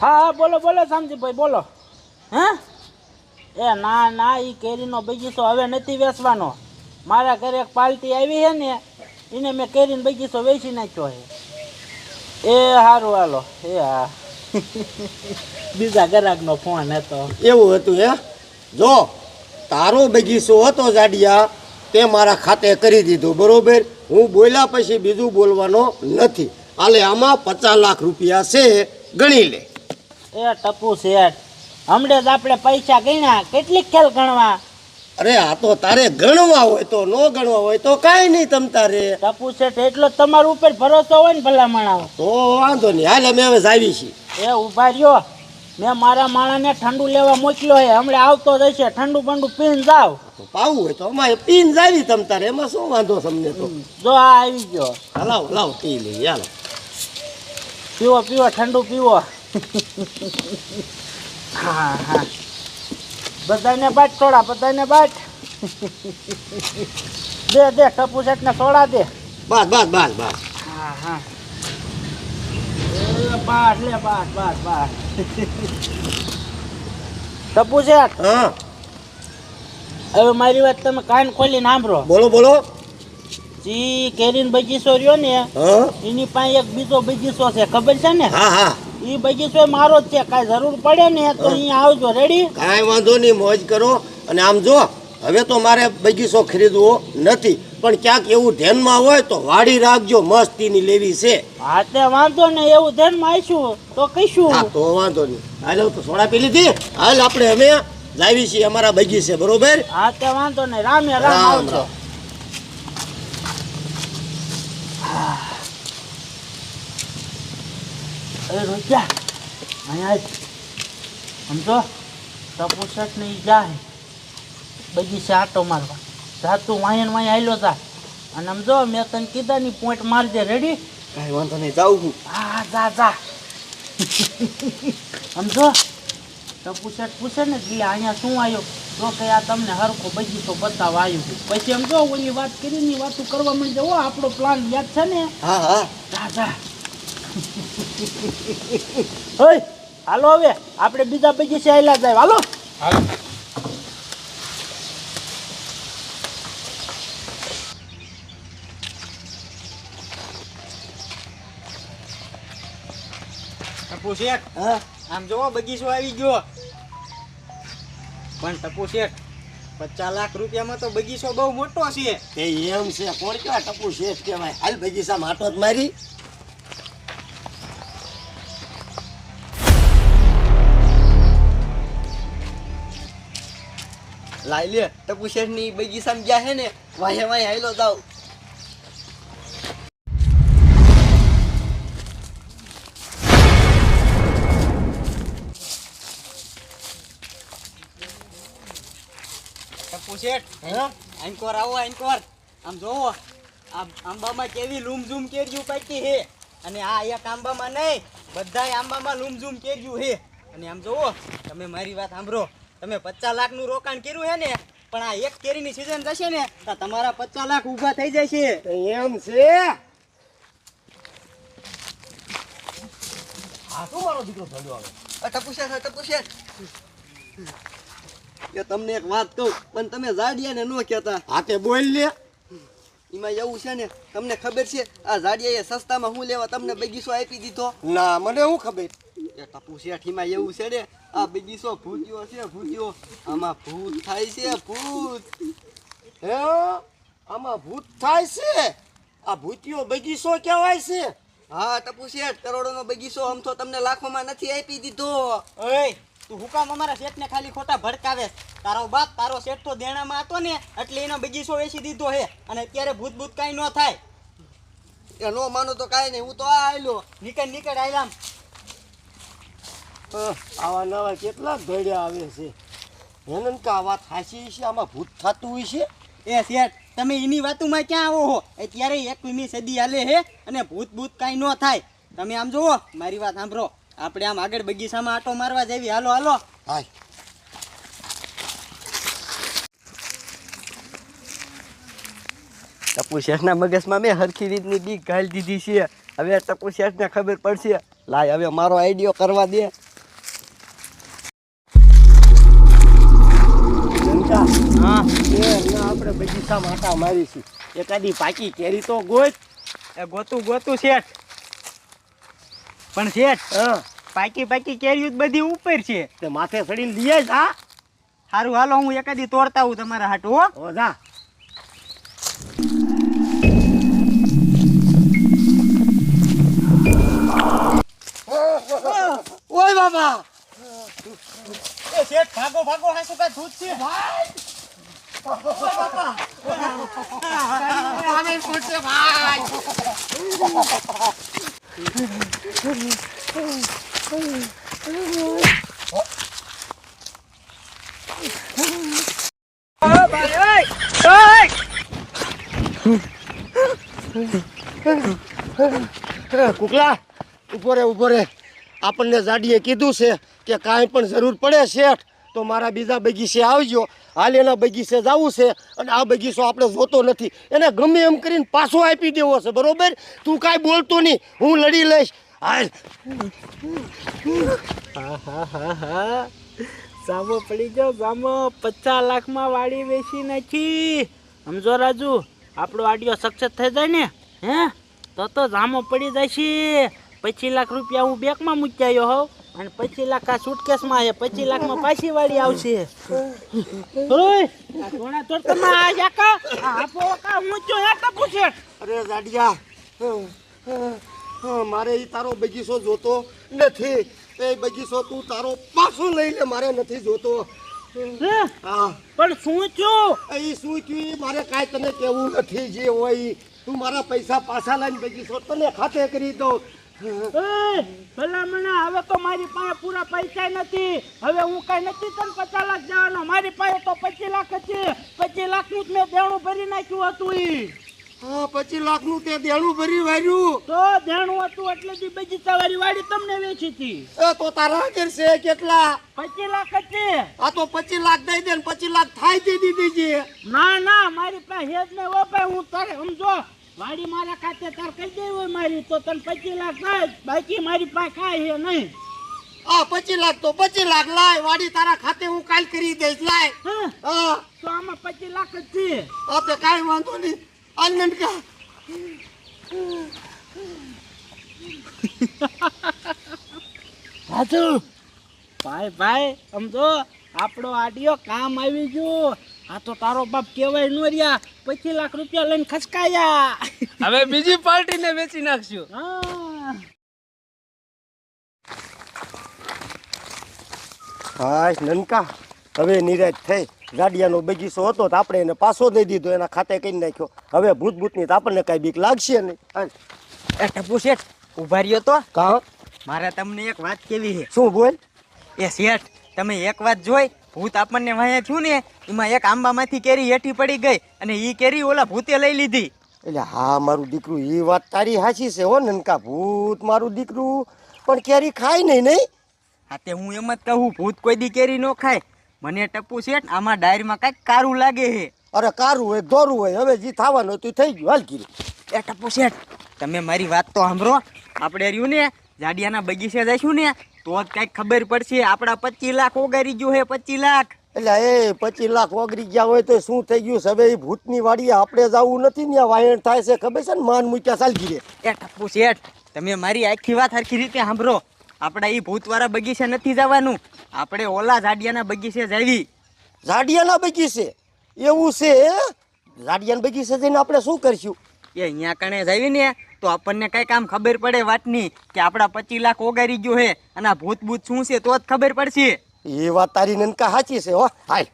હા હા, બોલો બોલો, શામજીભાઈ, બોલો. હે? એ ના ના એ કેરીનો બગીચો હવે નથી વેચવાનો. મારા ઘરે એક પાલટી આવી છે ને, એને મેં કેરીનો બગીચો વેચી નાખ્યો છે. એ સારું હાલો. એ હા. બીજા ગ્રાહકનો ફોન હતો. એવું હતું હે? જો, તારો બગીચો હતો જાડિયા, તે મારા ખાતે કરી દીધું, બરોબર? હું બોલ્યા પછી બીજું બોલવાનો નથી. હાલે, આમાં પચાસ લાખ રૂપિયા છે, ગણી લે. એ ટપુ શેઠ હમણે જ આપણે પૈસા ગણ્યા કેટલીક ખેલ ગણવા? અરે આ તો તારે ગણવા હોય તો ન ગણવા હોય તો કાંઈ નહીં તમ તારે. ટપુ શેઠ એટલો તમારા ઉપર ભરોસો હોય ને ભલા માણા તો વાંધો નહીં હાલ અમે હવે જાવી છીએ. એ ઊભા રહ્યો. મેં મારા માણાને ઠંડુ લેવા મોકલ્યો હે હમણાં આવતો જશે ઠંડુ બંડુ પીને જાવ. તો પાવું હોય તો અમારે પીને જાવી તમ તારે એમાં શું વાંધો તમને તો? જો આ આવી ગયો. હલાવ લાવ પી લઈ હાલો. પીવો પીવો ઠંડુ પીવો. હા હા. બધાને બાટ સોડા બધાને બાટ. દે દે ટપુ ને સોડા દે. બસ બસ બસ બસ હા હા. બાટ લે બાટ બાટ બાટ. ટપુ હા. હવે મારી વાત તમે કાન ખોલીને સાંભળો. બોલો બોલો. જી કેરીન બગીચો રહ્યો ને એની પાસે એક બીજો બગીચો છે ખબર છે ને? હા હા. એ બગીચો મારો જ છે કાંઈ જરૂર પડે ને તો અહીંયા આવજો રેડી કાંઈ વાંધો નહીં મોજ કરો. અને આમ જો હવે તો મારે બગીચો ખરીદવો નથી પણ ક્યાંક એવું ધ્યાનમાં હોય તો વાડી રાખજો મસ્તીની લેવી છે. હા તે વાંધો ને એવું ધ્યાનમાં આવીશું તો કહીશું. હા તો વાંધો નહીં. હાલ તો સોડા પી લીધી. હાલ આપણે અમે લાવી છીએ અમારા બગીચે બરોબર? હા તે વાંધો નહીં રામે રામ રામ આવજો. અરે રોજ્યા અહીંયા. સમજો? શર્ટ ને જાય. બગીચે આટો મારવા. સાતું વાયન વાય આયલો જા અને સમજો મેં તને કીધા ની પોઈન્ટ મારજે રેડી કાંઈ વાંધો નહીં જાઉં હું. હા જા જા. સમજો? શર્ટ પૂછે ને કે અહીંયા શું આવ્યો? તો કે આ તમને હરખો બગીચો બતાવવા આવ્યું છે. પછી એમ જો ઓલી વાત કરીને વાતો કરવા માંડે ઓ આપણો પ્લાન યાદ છે ને? હા હા. જા જા. ઓય હાલો હવે આપણે બીજા બગીચે આયલા જાય. હાલો. ટપુ શેઠ હા? આમ જોવો બગીચો આવી ગયો. પણ ટપુ શેઠ પચાસ લાખ રૂપિયામાં તો બગીચો બહુ મોટો છે. એ એમ છે કોણ કેવાય ટપુ શેઠ કહેવાય? હાલ બગીચા માટો જ મારી. લાઈ લે ટપુ શેઠની બગીચામાં સમજ્યા હે ને, વાહે વાહે આયલો જાવ. હા, આંકોર આવો, આંકોર. આમ જોવો આંબામાં કેવી લૂમઝૂમ કેર્યું પાકી હે અને આ એક આંબામાં નહીં, બધાય આંબામાં લૂમઝૂમ કેર્યું હે અને આમ જોવો, તમે મારી વાત સાંભળો. તમે પચાસ લાખનું રોકાણ કર્યું હે ને પણ આ એક કેરીની સિઝન જશે ને તો તમારા પચાસ લાખ ઊભા થઈ જશે. એમ છે? આ શું મારો દીકરો ધંધો આવે? ટપુ શેઠ ટપુ કે તમને એક વાત કહું પણ તમે જાડિયાને ન કહેતા. હાથે બોલ લે એમાં એવું છે ને તમને ખબર છે આ જાડિયાએ સસ્તામાં હું લેવા તમને બગીચો આપી દીધો? ના મને શું ખબર? એ ટપુ શેઠીમાં એવું છે ને આ બગીચો ભૂત્યો છે ભૂત્યો આમાં ભૂત થાય છે ભૂત. હે? આમાં ભૂત થાય છે? આ ભૂતિયો બગીચો કહેવાય છે. હા ટપુ શેઠ કરોડોનો બગીચો આમ તો તમને લાખોમાં નથી આપી દીધો. ઓય તું હુકામ અમારા શેઠને ખાલી ખોટા ભડકાવે. તારો બાપ તારો શેઠ તો દેણામાં હતો ને એટલે એનો બગીચો વેચી દીધો હે. અને અત્યારે ભૂત ભૂત કાંઈ ન થાય. એ નો માનો તો કાંઈ નહીં હું તો આ આવેલો નીકળ નીકળ આયલામ. આવા નવા કેટલા ભેડ્યા આવે છે. હેનન કે વાત હાચી છે? આમાં ભૂત થતું હોય છે? એ શેઠ તમે એની વાતોમાં ક્યાં આવો હો? અત્યારે એકવીમી સદી હાલે હે અને ભૂત ભૂત કાંઈ ન થાય. તમે આમ જુઓ મારી વાત સાંભળો. આપણે આમ આગળ બગીચામાં આટો મારવા જઈએ હાલો હાલો. હાય. ટપુ શેઠના મગજમાં મેં હરખી રીતની બીક ઘાલી દીધી છે. હવે ટપુ શેઠને ખબર પડશે. લાય હવે મારો આઈડિયો કરવા દે. હા આપણે બગીચા માટા મારીશું. એકાદી પાકી કેરી તો ગોત. એ ગોતું ગોતું શેઠ. પણ શેઠ હા. પાકી પાકી કેરીઓ બધી ઉપર છે. તે માથે ચડીને લઈએ જ. હા. સારું હાલો હું એકાદી તોડતા હું તમારા હાટું હો. હો જા. ઓય બાબા. એ શેઠ ભાગો ભાગો હા શું કાંઈ ધૂત છે? કુકલા, ઊભો કુકલા ઊભો રે. આપણને જાડીએ કીધું છે કે કાંઈ પણ જરૂર પડે શેઠ, તો મારા બીજા બગીચે આવજો. હાલ એના બગીચે જવું છે અને આ બગીચો આપણે જોતો નથી. એને ગમે એમ કરીને પાછો આપી દેવો છે, બરોબર? તું કાંઈ બોલતો નહીં. હું લડી લઈશ. હાલ. સામો પડી જાઓ જામો. પચાસ લાખમાં વાડી વેચી નાખી. સમજો રાજુ, આપણો આડિયો સક્સેસ થઈ જાય ને? હે? તો તો જામો પડી જાય છે પચીસ લાખ રૂપિયા હું બેંકમાં મૂકી આવ્યો હોઉં. અને પચીસ લાખ આ સુટકેસમાં છે. પચીસ લાખમાં પાછી વાળી આવશે. ઓય આ થોડા તમે આ જાકા આપો કા હું જો હેઠા પૂછે અરે જાડિયા મારે એ તારો બગીચો જોતો નથી. એ બગીચો તું તારો પાછો લઈ લે મારે નથી જોતો. હા? પણ શું છું એ શું થયું? મારે કાંઈ તને કેવું નથી જે હોય તું મારા પૈસા પાછા લાવીને બગીચો તને ખાતે કરી દઉં. ભલામણા હવે તો મારી પાસે પૂરા પૈસા નથી. હવે હું કઈ નથી તને પચાસ લાખ જવાનો મારી પાસે તો પચીસ લાખ જ છે. પચીસ લાખનું જ મેં દેણું ભરી નાખ્યું હતું ઈ. હા પચીસ તે દેણું ભરી વાર્યું. તો દેણું હતું એટલે દી બગીચા વાળી વાડી તમને વેચી હતી એ તો તારા આગળ છે કેટલા? પચીસ લાખ જ છે. આ તો પચીસ લાખ દઈ દે ને પચીસ લાખ થાય તે દીધી છે. ના ના મારી પાસે હેજ ને ઓ ભાઈ હું તારે સમજો વાડી મારા ખાતે તાર કહી દે હોય મારી? તો તને પચીસ લાખ થાય બાકી મારી પાસે કાંઈ હે નહીં. આ પચીસ લાખ તો પચીસ લાખ લાય. વાડી તારા ખાતે હું કાલ કરી દઈશ લાય. હા? હા. તો આમાં પચીસ લાખ જ છે. આ તે કાંઈ વાંધો નહીં. આનંદ કા. ભાઈ ભાઈ સમજો આપણો આડિયો કામ આવી ગયો. આ તો તારો બાપ કેવાય નો રહ્યા. પચીસ લાખ રૂપિયા લઈને ખસકાયા. હવે બીજી પાર્ટીને વેચી નાખશું. હા. હા નનકા. હવે નિરાશ થઈ. ગાડિયાનો બગીચો હતો તો આપણે એને પાછો દઈ દીધો એના ખાતે કરી નાખ્યો. હવે ભૂત ભૂતની તો આપણને કાંઈ બીક લાગશે નહીં. એ ટપુ શેઠ ઊભા રહ્યો તો. કાં? મારે તમને એક વાત કેવી છે. શું બોલ? એ શેઠ તમે એક વાત જોઈ ભૂત આપણને વાયા થયું ને એમાં એક આંબામાંથી કેરી હેઠી પડી ગઈ અને ઈ કેરી ઓલા ભૂતે લઈ લીધી. એટલે હા મારું દીકરું એ વાત તારી હાચી છે હો નનકા ભૂત મારું દીકરું. પણ કેરી ખાય નહીં નહીં? હા તે હું એમ જ કહું ભૂત કોઈ દી કેરી ન ખાય. મને ટપુ શેઠ આમાં ડાયરીમાં કાંઈક કારું લાગે છે. અરે કારું હોય દોરું હોય હવે જે થવાનું હતું થઈ ગયું. હાલ કીધું એ ટપુ શેઠ તમે મારી વાત તો સાંભળો. આપણે રહ્યું ને જાડિયાના બગીચે જઈશું ને તો જ કાંઈક ખબર પડશે આપણા પચીસ લાખ ઓગારી ગયું હે પચીસ લાખ. એટલે એ પચીસ લાખ ઓગરી ગયા હોય તો શું થઈ ગયું? હવે એ ભૂતની વાડીએ આપણે જવું નથી ને વાયણ થાય છે ખબર છે ને? માન મૂક્યા સાલગી રે. એ ટપુ શેઠ તમે મારી આખી વાત સરખી રીતે સાંભળો. આપણે એ ભૂતવાળા બગીચે નથી જવાનું. આપણે ઓલા ઝાડિયાના બગીચે જાવી. ઝાડિયાના બગીચે? એવું છે? ઝાડિયાના બગીચે જઈને આપણે શું કરશું? એ અહીંયા કણે જાવી ને તો આપણને કઈ કામ ખબર પડે વાતની કે આપણા પચીસ લાખ ઓગારી ગયો હે અને આ ભૂત ભૂત શું છે તો જ ખબર પડશે. એ વાત તારી નનકા સાચી છે હો. હાલ